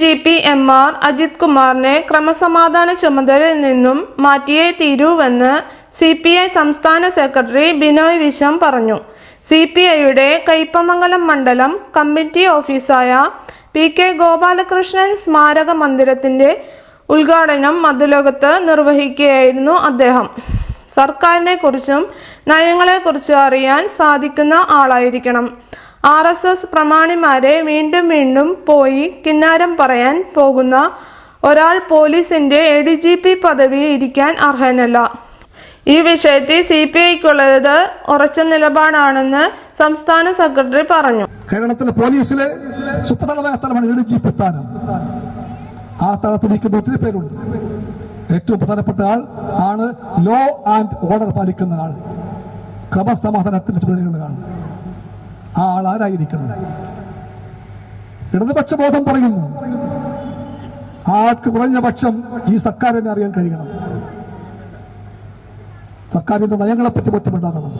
G P M R Ajith കുമാറിനെ ക്രമസമാധാന ചുമതലയിൽ നിന്നും മാറ്റിയേ തീരൂവെന്ന് സി പി ഐ സംസ്ഥാന സെക്രട്ടറി ബിനോയ് വിശ്വം പറഞ്ഞു. സി പി ഐയുടെ കയ്പമംഗലം മണ്ഡലം കമ്മിറ്റി ഓഫീസായ പി കെ ഗോപാലകൃഷ്ണൻ സ്മാരക മന്ദിരത്തിന്റെ ഉദ്ഘാടനം മധുലോകത്ത് നിർവഹിക്കുകയായിരുന്നു അദ്ദേഹം. സർക്കാരിനെക്കുറിച്ചും നയങ്ങളെക്കുറിച്ചും അറിയാൻ സാധിക്കുന്ന ആളായിരിക്കണം. ആർ എസ് എസ് പ്രമാണിമാരെ വീണ്ടും വീണ്ടും പോയി കിന്നാരം പറയാൻ പോകുന്ന ഒരാൾ പോലീസിന്റെ എ ഡി ജി പി പദവി ഇരിക്കാൻ അർഹനല്ല. ഈ വിഷയത്തിൽ സി പി ഐക്കുള്ളത് ഉറച്ച നിലപാടാണെന്ന് സംസ്ഥാന സെക്രട്ടറി പറഞ്ഞു. കേരളത്തിലെ പോലീസിലെ സുപ്രധാനമായ സ്ഥലമാണ് എ ഡി ജി ഒത്തിരി പേരുണ്ട്. ഏറ്റവും പ്രധാനപ്പെട്ട ആൾ ആണ് ലോ ആൻഡ് ഓർഡർ പാലിക്കുന്ന ആൾ. ക്രമസമാധാനത്തിന്റെ ചുമതലയുള്ള ആൾ. ആ ആൾ ആരായിരിക്കണം ഇടതുപക്ഷ ബോധം പറയുന്നു. ആൾക്ക് കുറഞ്ഞ പക്ഷം ഈ സർക്കാരിനെ അറിയാൻ കഴിയണം. സർക്കാരിന്റെ നയങ്ങളെപ്പറ്റി ബോധ്യമുണ്ടാകണം.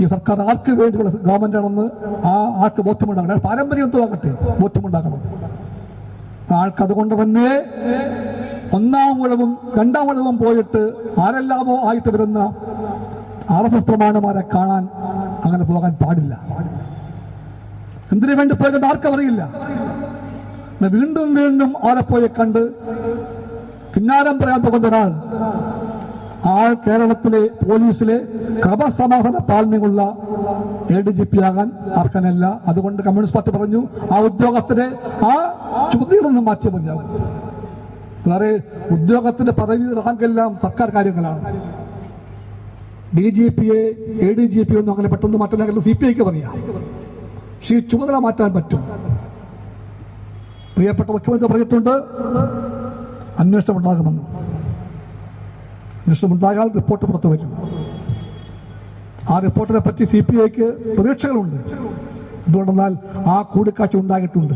ഈ സർക്കാർ ആർക്ക് വേണ്ടിയുള്ള ഗവൺമെന്റ് ആണെന്ന് ആ ആൾക്ക് ബോധ്യമുണ്ടാകണം. അയാൾ പാരമ്പര്യം എന്തോ ആകട്ടെ ബോധ്യമുണ്ടാകണം. ആൾക്ക് അതുകൊണ്ട് തന്നെ ഒന്നാം ഉഴവും രണ്ടാം ഉഴവും പോയിട്ട് ആരെല്ലാമോ ആയിട്ട് വരുന്ന ആർ എസ് എസ് പ്രമാണമാരെ കാണാൻ അങ്ങനെ പോകാൻ പാടില്ല. എന്തിനു വേണ്ടി പോയത് ആർക്കും അറിയില്ല. വീണ്ടും വീണ്ടും അവരെ പോയി കണ്ട് കിന്നാരം പറയാൻ പോകുന്ന ഒരാൾ ആൾ കേരളത്തിലെ പോലീസിലെ ക്രമസമാധാന പാലനയുള്ള എ ഡി ജി പി ആകാൻ അർഹനല്ല. അതുകൊണ്ട് കമ്മ്യൂണിസ്റ്റ് പാർട്ടി പറഞ്ഞു ആ ഉദ്യോഗസ്ഥരെ ആ ചുമതലയിൽ നിന്ന് മാറ്റിയ മതിയാകും. വേറെ ഉദ്യോഗത്തിന്റെ പദവി റാങ്കെല്ലാം സർക്കാർ കാര്യങ്ങളാണ്. ഡി ജി പിയെ എ ഡി ജി പി ഒന്നും അങ്ങനെ പെട്ടെന്ന് മാറ്റാൻ സി പി ഐക്ക് പറയാം. പക്ഷേ ചുമതല മാറ്റാൻ പറ്റും. പ്രിയപ്പെട്ട മുഖ്യമന്ത്രി പറഞ്ഞിട്ടുണ്ട് അന്വേഷണം ഉണ്ടാകുമെന്ന്. അന്വേഷണം ഉണ്ടാകാൻ റിപ്പോർട്ട് പുറത്തു വരും. ആ റിപ്പോർട്ടിനെ പറ്റി സി പി ഐക്ക് പ്രതീക്ഷകളുണ്ട്. എന്തുകൊണ്ടെന്നാൽ ആ കൂടിക്കാഴ്ച ഉണ്ടായിട്ടുണ്ട്.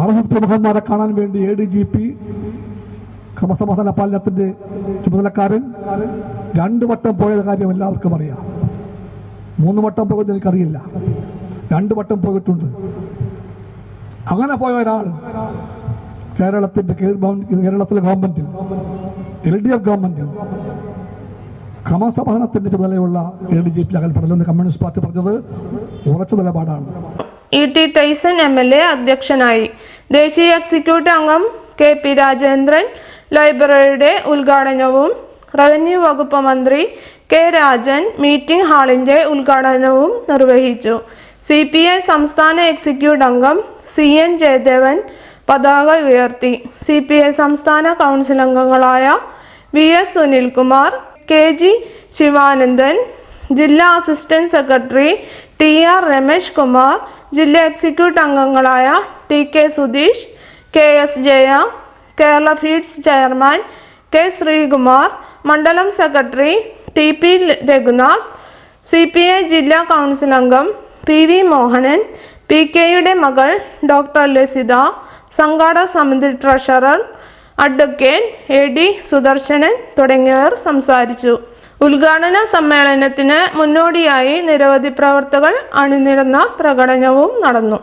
ആർ എസ് എസ് പ്രമുഖന്മാരെ കാണാൻ വേണ്ടി എ ഡി ജി പി ക്രമസമാധാന പാലനത്തിന്റെ ചുമതലക്കാരൻ രണ്ടു വട്ടം പോയ കാര്യം എല്ലാവർക്കും അറിയാം. മൂന്ന് വട്ടം പോയത് എനിക്കറിയില്ല. രണ്ടു വട്ടം പോയിട്ടുണ്ട്. അങ്ങനെ പോയ ഒരാൾ കേരളത്തിന്റെ കേരളത്തിലെ ഗവൺമെന്റിൽ എൽ ഡി എഫ് ഗവൺമെന്റിൽ ക്രമസമാധാനത്തിന്റെ ചുമതലയുള്ള എൽ ഡി ജെ പി അകൽപ്പെടലെന്ന് കമ്മ്യൂണിസ്റ്റ് പാർട്ടി പറഞ്ഞത് ഉറച്ച നിലപാടാണ്. E T Tyson M L A അധ്യക്ഷനായി. ദേശീയ എക്സിക്യൂട്ടീവ് അംഗം കെ പി രാജേന്ദ്രൻ ലൈബ്രറിയുടെ ഉദ്ഘാടനവും റവന്യൂ വകുപ്പ് മന്ത്രി കെ രാജൻ മീറ്റിംഗ് ഹാളിന്റെ ഉദ്ഘാടനവും നിർവഹിച്ചു. സി പി ഐ സംസ്ഥാന എക്സിക്യൂട്ടീവ് അംഗം സി എൻ ജയദേവൻ പതാക ഉയർത്തി. സി പി ഐ സംസ്ഥാന കൗൺസിൽ അംഗങ്ങളായ V S Sunilkumar K G Sivanandan ജില്ലാ assistant secretary T R Ramesh Kumar ജില്ലാ എക്സിക്യൂട്ടീവ് അംഗങ്ങളായ T K Sudheesh K S Jaya Kerala Feeds chairman K Sreekumar മണ്ഡലം secretary T P Raghunath C P I ജില്ലാ council അംഗം P V Mohanan P കെയുടെ മകൾ doctor Lasitha സംഘാടക സമിതി treasurer advocate A D Sudarsanan തുടങ്ങിയവർ സംസാരിച്ചു. ഉദ്ഘാടന സമ്മേളനത്തിന് മുന്നോടിയായി നിരവധി പ്രവർത്തകർ അണിനിരന്ന പ്രകടനവും നടന്നു.